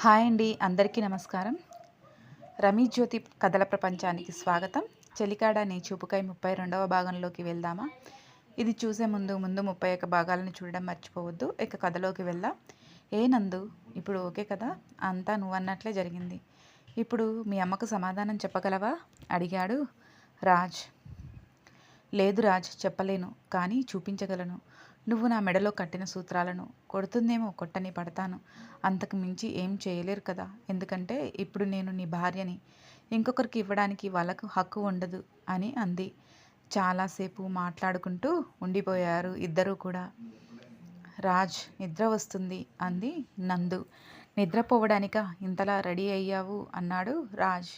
Hi అండి అందరికీ నమస్కారం. రమీ జ్యోతి కథల ప్రపంచానికి స్వాగతం. చెలికాడ నీ చూపుకై ముప్పై రెండవ భాగంలోకి వెళ్దామా? ఇది చూసే ముందు ముందు ముప్పై ఒక్క భాగాలను చూడడం మర్చిపోవద్దు. ఇక కథలోకి వెళ్దాం. ఏ నందు? ఇప్పుడు ఓకే కదా? అంతా నువ్వన్నట్లే జరిగింది. ఇప్పుడు మీ అమ్మకు సమాధానం చెప్పగలవా? అడిగాడు రాజ్. లేదు రాజ్ చెప్పలేను కానీ చూపించగలను. నువ్వు నా మెడలో కట్టిన సూత్రాలను కొడుతుందేమో కొట్టని పడతాను. అంతకు మించి ఏం చేయలేరు కదా. ఎందుకంటే ఇప్పుడు నేను నీ భార్యని ఇంకొకరికి ఇవ్వడానికి వాళ్ళకు హక్కు ఉండదు అని అంది. చాలాసేపు మాట్లాడుకుంటూ ఉండిపోయారు ఇద్దరూ కూడా. రాజ్ నిద్ర వస్తుంది అంది నందు. నిద్రపోవడానిక? ఇంతలా రెడీ అయ్యావు? అన్నాడు రాజ్.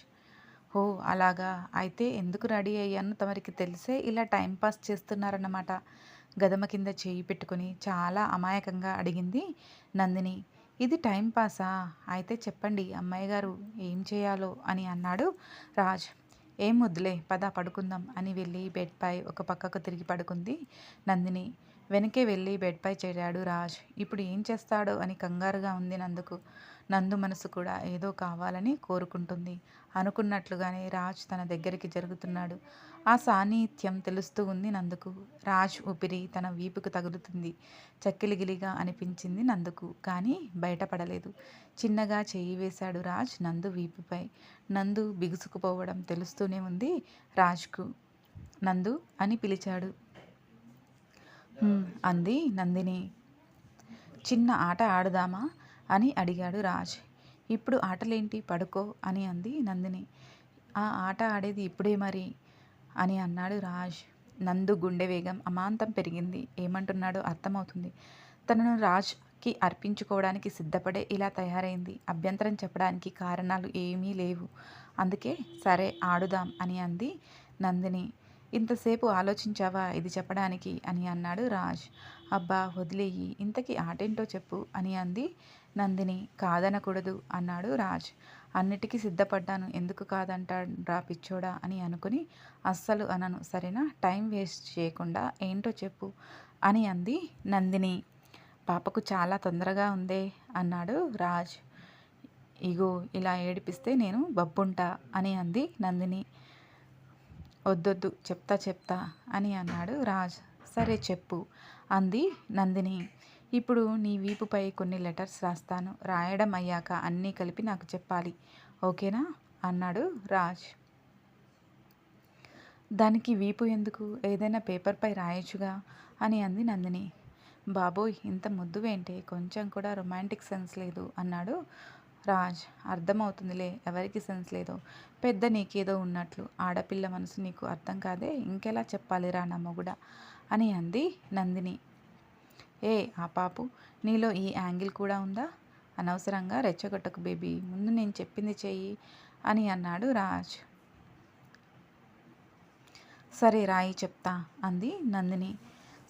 ఓ అలాగా? అయితే ఎందుకు రెడీ అయ్యాను తమరికి తెలిసే ఇలా టైంపాస్ చేస్తున్నారన్నమాట. గదమ కింద చేయి పెట్టుకుని చాలా అమాయకంగా అడిగింది నందిని. ఇది టైం పాసా? అయితే చెప్పండి అమ్మాయి గారు ఏం చేయాలో అని అన్నాడు రాజ్. ఏం వద్దులే పద పడుకుందాం అని వెళ్ళి బెడ్పై ఒక పక్కకు తిరిగి పడుకుంది నందిని. వెనకే వెళ్ళి బెడ్పై చేరాడు రాజ్. ఇప్పుడు ఏం చేస్తాడో అని కంగారుగా ఉంది నందుకు. నందు మనసు కూడా ఏదో కావాలని కోరుకుంటుంది. అనుకున్నట్లుగానే రాజ్ తన దగ్గరికి జరుగుతున్నాడు. ఆ సాన్నిహిత్యం తెలుస్తూ ఉంది నందుకు. రాజ్ ఊపిరి తన వీపుకు తగులుతుంది. చక్కిలిగిలిగా అనిపించింది నందుకు. కానీ బయటపడలేదు. చిన్నగా చేయి వేశాడు రాజ్ నందు వీపుపై. నందు బిగుసుకుపోవడం తెలుస్తూనే ఉంది రాజ్కు. నందు అని పిలిచాడు. అంది నందిని. చిన్న ఆట ఆడుదామా? అని అడిగాడు రాజ్. ఇప్పుడు ఆటలేంటి? పడుకో అని అంది నందిని. ఆ ఆట ఆడేది ఇప్పుడే మరి అని అన్నాడు రాజ్. నందు గుండె వేగం అమాంతం పెరిగింది. ఏమంటున్నాడో అర్థమవుతుంది. తనను రాజ్కి అర్పించుకోవడానికి సిద్ధపడే ఇలా తయారైంది. అభ్యంతరం చెప్పడానికి కారణాలు ఏమీ లేవు. అందుకే సరే ఆడుదాం అని అంది నందిని. ఇంతసేపు ఆలోచించావా ఇది చెప్పడానికి అని అన్నాడు రాజ్. అబ్బా వదిలేయి. ఇంతకీ ఆటేంటో చెప్పు అని అంది నందిని. కాదనకూడదు అన్నాడు రాజ్. అన్నిటికీ సిద్ధపడ్డాను. ఎందుకు కాదంటాడ్రా పిచ్చోడా అని అనుకుని అస్సలు అనను. సరేనా? టైం వేస్ట్ చేయకుండా ఏంటో చెప్పు అని అంది నందిని. పాపకు చాలా తొందరగా ఉందే అన్నాడు రాజ్. ఇగో ఇలా ఏడిపిస్తే నేను బబ్బుంటా అని అంది నందిని. వద్దొద్దు చెప్తా చెప్తా అని అన్నాడు రాజ్. సరే చెప్పు అంది నందిని. ఇప్పుడు నీ వీపుపై కొన్ని లెటర్స్ రాస్తాను. రాయడం అయ్యాక అన్నీ కలిపి నాకు చెప్పాలి. ఓకేనా? అన్నాడు రాజ్. దానికి వీపు ఎందుకు? ఏదైనా పేపర్పై రాయొచ్చుగా అని అంది నందిని. బాబోయ్ ఇంత ముద్దువేంటే? కొంచెం కూడా రొమాంటిక్ సెన్స్ లేదు అన్నాడు రాజ్ అర్థమవుతుందిలే ఎవరికి సెన్స్ లేదో. పెద్ద నీకేదో ఉన్నట్లు ఆడపిల్ల మనసు నీకు అర్థం కాదే ఇంకెలా చెప్పాలిరా నా మొగుడ? అని అంది నందిని. ఏ ఆ పాపు నీలో ఈ యాంగిల్ కూడా ఉందా? అనవసరంగా రెచ్చగొట్టకు బేబీ ముందు నేను చెప్పింది చెయ్యి అని అన్నాడు రాజ్. సరే రాయి చెప్తా అంది నందిని.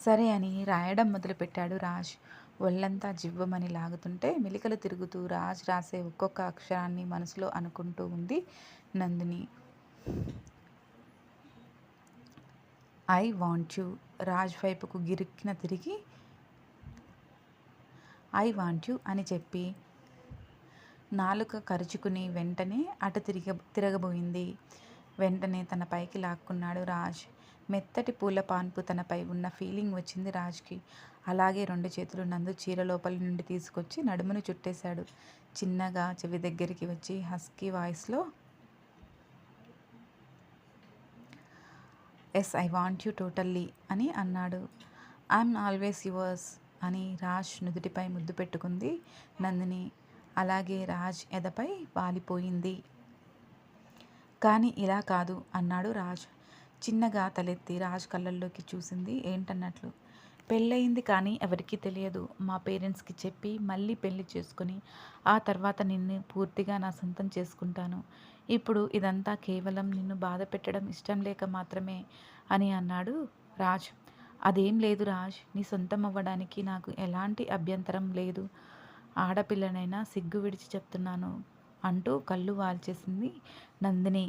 సరే అని రాయడం మొదలుపెట్టాడు రాజ్. ఒళ్ళంతా జివ్వమని లాగుతుంటే మెలికలు తిరుగుతూ రాజ్ రాసే ఒక్కొక్క అక్షరాన్ని మనసులో అనుకుంటూ ఉంది Nandini. I want you. Raj వైపుకు గిరిక్కిన తిరిగి ఐ వాంట్ యు అని చెప్పి నాలుక కరుచుకుని వెంటనే అటు తిరిగ తిరగబోయింది. వెంటనే తన పైకి లాక్కున్నాడు రాజ్. మెత్తటి పూల పాన్పు తనపై ఉన్న ఫీలింగ్ వచ్చింది రాజ్కి. అలాగే రెండు చేతులు నందు చీర లోపలి నుండి తీసుకొచ్చి నడుమును చుట్టేశాడు. చిన్నగా చెవి దగ్గరికి వచ్చి హస్కీ వాయిస్లో yes I want you totally అని అన్నాడు. ఐఎమ్ ఆల్వేస్ యువర్స్ అని రాజ్ నుదుటిపై ముద్దు పెట్టుకుంది నందిని. అలాగే రాజ్ ఎదపై వాలిపోయింది. కానీ ఇలా కాదు అన్నాడు రాజ్. చిన్నగా తలెత్తి రాజ్ కళ్ళల్లోకి చూసింది ఏంటన్నట్లు. పెళ్ళయింది కానీ ఎవరికీ తెలియదు. మా పేరెంట్స్కి చెప్పి మళ్ళీ పెళ్ళి చేసుకుని ఆ తర్వాత నిన్ను పూర్తిగా నా సొంతం చేసుకుంటాను. ఇప్పుడు ఇదంతా కేవలం నిన్ను బాధ పెట్టడం ఇష్టం లేక మాత్రమే అని అన్నాడు రాజ్. అదేం లేదు రాజ్ నీ సొంతం అవ్వడానికి నాకు ఎలాంటి అభ్యంతరం లేదు. ఆడపిల్లనైనా సిగ్గు విడిచి చెప్తున్నాను అంటూ కళ్ళు వాల్చేసింది నందిని.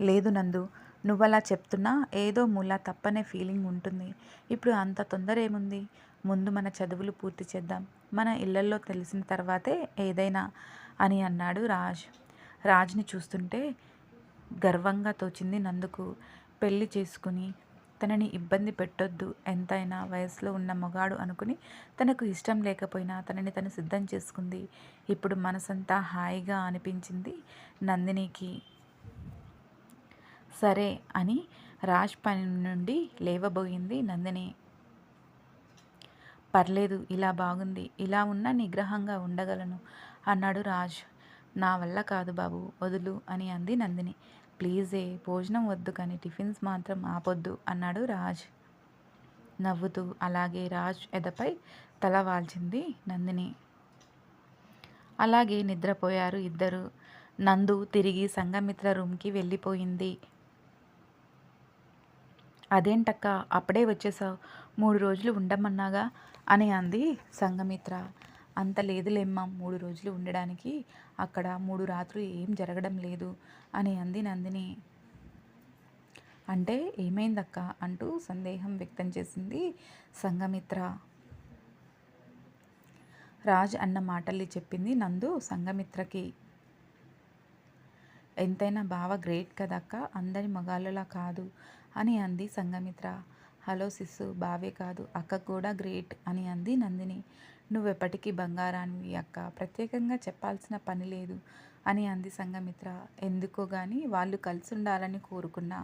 లేదు నందు నువ్వలా చెప్తున్నా ఏదో మూల తప్పనే ఫీలింగ్ ఉంటుంది. ఇప్పుడు అంత తొందర ఏముంది? ముందు మన చదువులు పూర్తి చేద్దాం. మన ఇళ్ళల్లో తెలిసిన తర్వాతే ఏదైనా అని అన్నాడు రాజ్. రాజ్ని చూస్తుంటే గర్వంగా తోచింది నందుకు. పెళ్ళి చేసుకుని తనని ఇబ్బంది పెట్టొద్దు ఎంతైనా వయసులో ఉన్న మగాడు అనుకుని తనకు ఇష్టం లేకపోయినా తనని తను సిద్ధం చేసుకుంది. ఇప్పుడు మనసంతా హాయిగా అనిపించింది నందినికి. సరే అని రాజ్ పని నుండి లేవబోయింది నందిని. పర్లేదు ఇలా బాగుంది. ఇలా ఉన్న నిగ్రహంగా ఉండగలను అన్నాడు రాజ్. నా వల్ల కాదు బాబు వదులు అని అంది నందిని. ప్లీజే భోజనం వద్దు కానీ టిఫిన్స్ మాత్రం ఆపొద్దు అన్నాడు రాజ్. నవ్వుతూ అలాగే రాజ్ ఎదపై తల వాల్చింది నందిని. అలాగే నిద్రపోయారు ఇద్దరు. నందు తిరిగి సంగమిత్ర రూమ్కి వెళ్ళిపోయింది. అదేంటక్క? అప్పుడే వచ్చేసావు మూడు రోజులు ఉండమన్నాగా? అని అంది సంఘమిత్ర. అంత లేదులేమ్మా మూడు రోజులు ఉండడానికి. అక్కడ మూడు రాత్రులు ఏం జరగడం లేదు అని అంది నందిని. అంటే ఏమైందక్క? అంటూ సందేహం వ్యక్తం చేసింది సంగమిత్ర రాజ్ అన్న మాటల్ని చెప్పింది నందు సంఘమిత్రకి. ఎంతైనా బావ గ్రేట్ కదక్క? అందరి మగాళ్ళలా కాదు. అని అంది సంఘమిత్ర. హలో సిస్సు బావే కాదు అక్క కూడా గ్రేట్ అని అంది నందిని. నువ్వెప్పటికీ బంగారానివి అక్క. ప్రత్యేకంగా చెప్పాల్సిన పని లేదు అని అంది సంఘమిత్ర. ఎందుకో కానీ వాళ్ళు కలిసి ఉండాలని కోరుకున్నా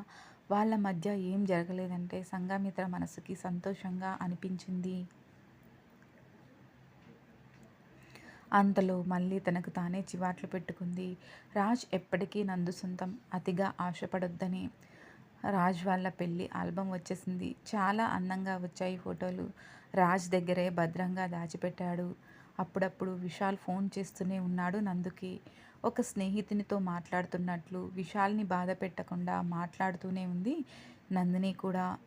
వాళ్ళ మధ్య ఏం జరగలేదంటే సంఘమిత్ర మనసుకి సంతోషంగా అనిపించింది. అంతలో మళ్ళీ తనకు తానే చివాట్లు పెట్టుకుంది. రాజ్ ఎప్పటికీ నందు సొంతం అతిగా ఆశపడొద్దని. రాజ్ వాళ్ళ పెళ్ళి ఆల్బమ్ వచ్చేసింది. చాలా అందంగా వచ్చాయి ఫోటోలు. రాజ్ దగ్గరే భద్రంగా దాచిపెట్టాడు. అప్పుడప్పుడు విశాల్ ఫోన్ చేస్తూనే ఉన్నాడు నందుకి. ఒక స్నేహితునితో మాట్లాడుతున్నట్లు విశాల్ని బాధ పెట్టకుండా మాట్లాడుతూనే ఉంది నందిని కూడా.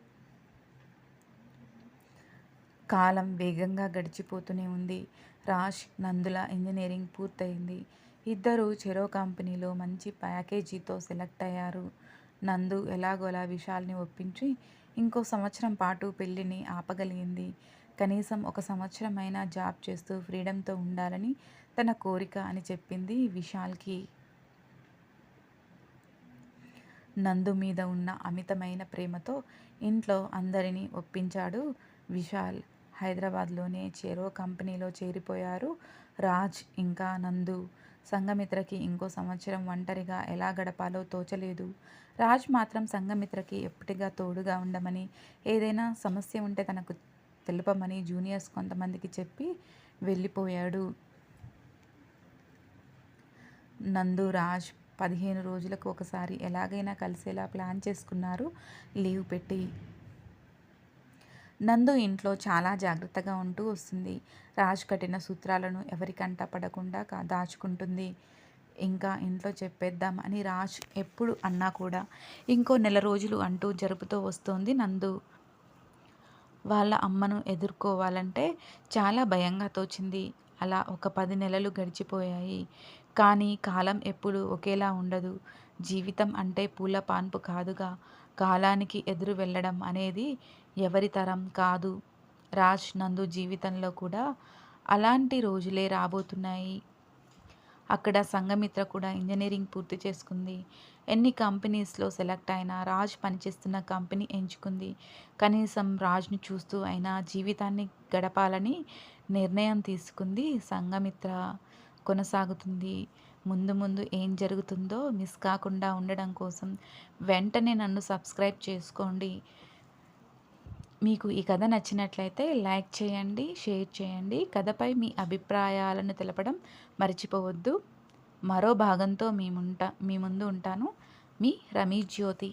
కాలం వేగంగా గడిచిపోతూనే ఉంది. రాజ్ నందుల ఇంజనీరింగ్ పూర్తయింది. ఇద్దరు చెరో కంపెనీలో మంచి ప్యాకేజీతో సెలెక్ట్ అయ్యారు. నందు ఎలాగోలా విశాల్ని ఒప్పించి ఇంకో సంవత్సరం పాటు పెళ్ళిని ఆపగలిగింది. కనీసం ఒక సంవత్సరమైనా జాబ్ చేస్తూ ఫ్రీడమ్తో ఉండాలని తన కోరిక అని చెప్పింది విశాల్కి. నందు మీద ఉన్న అమితమైన ప్రేమతో ఇంట్లో అందరినీ ఒప్పించాడు విశాల్. హైదరాబాద్లోనే చేరో కంపెనీలో చేరిపోయారు రాజ్ ఇంకా నందు. సంఘమిత్రకి ఇంకో సంవత్సరం ఒంటరిగా ఎలా గడపాలో తోచలేదు. రాజ్ మాత్రం సంఘమిత్రకి ఎప్పటిగా తోడుగా ఉండమని ఏదైనా సమస్య ఉంటే తనకు తెలుపమని జూనియర్స్ కొంతమందికి చెప్పి వెళ్ళిపోయాడు. నందు రాజ్ పదిహేను రోజులకు ఒకసారి ఎలాగైనా కలిసేలా ప్లాన్ చేసుకున్నారు. లీవ్ పెట్టి నందు ఇంట్లో చాలా జాగ్రత్తగా ఉంటూ వస్తుంది. రాజు కట్టిన సూత్రాలను ఎవరికంట పడకుండా దాచుకుంటుంది. ఇంకా ఇంట్లో చెప్పేద్దాం అని రాజ్ ఎప్పుడు అన్నా కూడా ఇంకో నెల రోజులు అంటూ జరుపుతూ వస్తోంది నందు. వాళ్ళ అమ్మను ఎదుర్కోవాలంటే చాలా భయంగా తోచింది. అలా ఒక పది నెలలు గడిచిపోయాయి. కానీ కాలం ఎప్పుడు ఒకేలా ఉండదు. జీవితం అంటే పూల పాన్పు కాదుగా. కాలానికి ఎదురు వెళ్ళడం అనేది ఎవరి తరం కాదు. రాజ్ నందు జీవితంలో కూడా అలాంటి రోజులే రాబోతున్నాయి. అక్కడ సంఘమిత్ర కూడా ఇంజనీరింగ్ పూర్తి చేసుకుంది. ఎన్ని కంపెనీస్లో సెలెక్ట్ అయినా రాజ్ పనిచేస్తున్న కంపెనీ ఎంచుకుంది. కనీసం రాజ్ను చూస్తూ అయినా జీవితాన్ని గడపాలని నిర్ణయం తీసుకుంది సంఘమిత్ర. కొనసాగుతుంది. ముందు ముందు ఏం జరుగుతుందో మిస్ కాకుండా ఉండడం కోసం వెంటనే నన్ను సబ్స్క్రైబ్ చేసుకోండి. మీకు ఈ కథ నచ్చినట్లయితే లైక్ చేయండి షేర్ చేయండి. కథపై మీ అభిప్రాయాలను తెలపడం మర్చిపోవద్దు. మరో భాగంతో మీ ముంట మీ ముందు ఉంటాను. మీ రమీ జ్యోతి.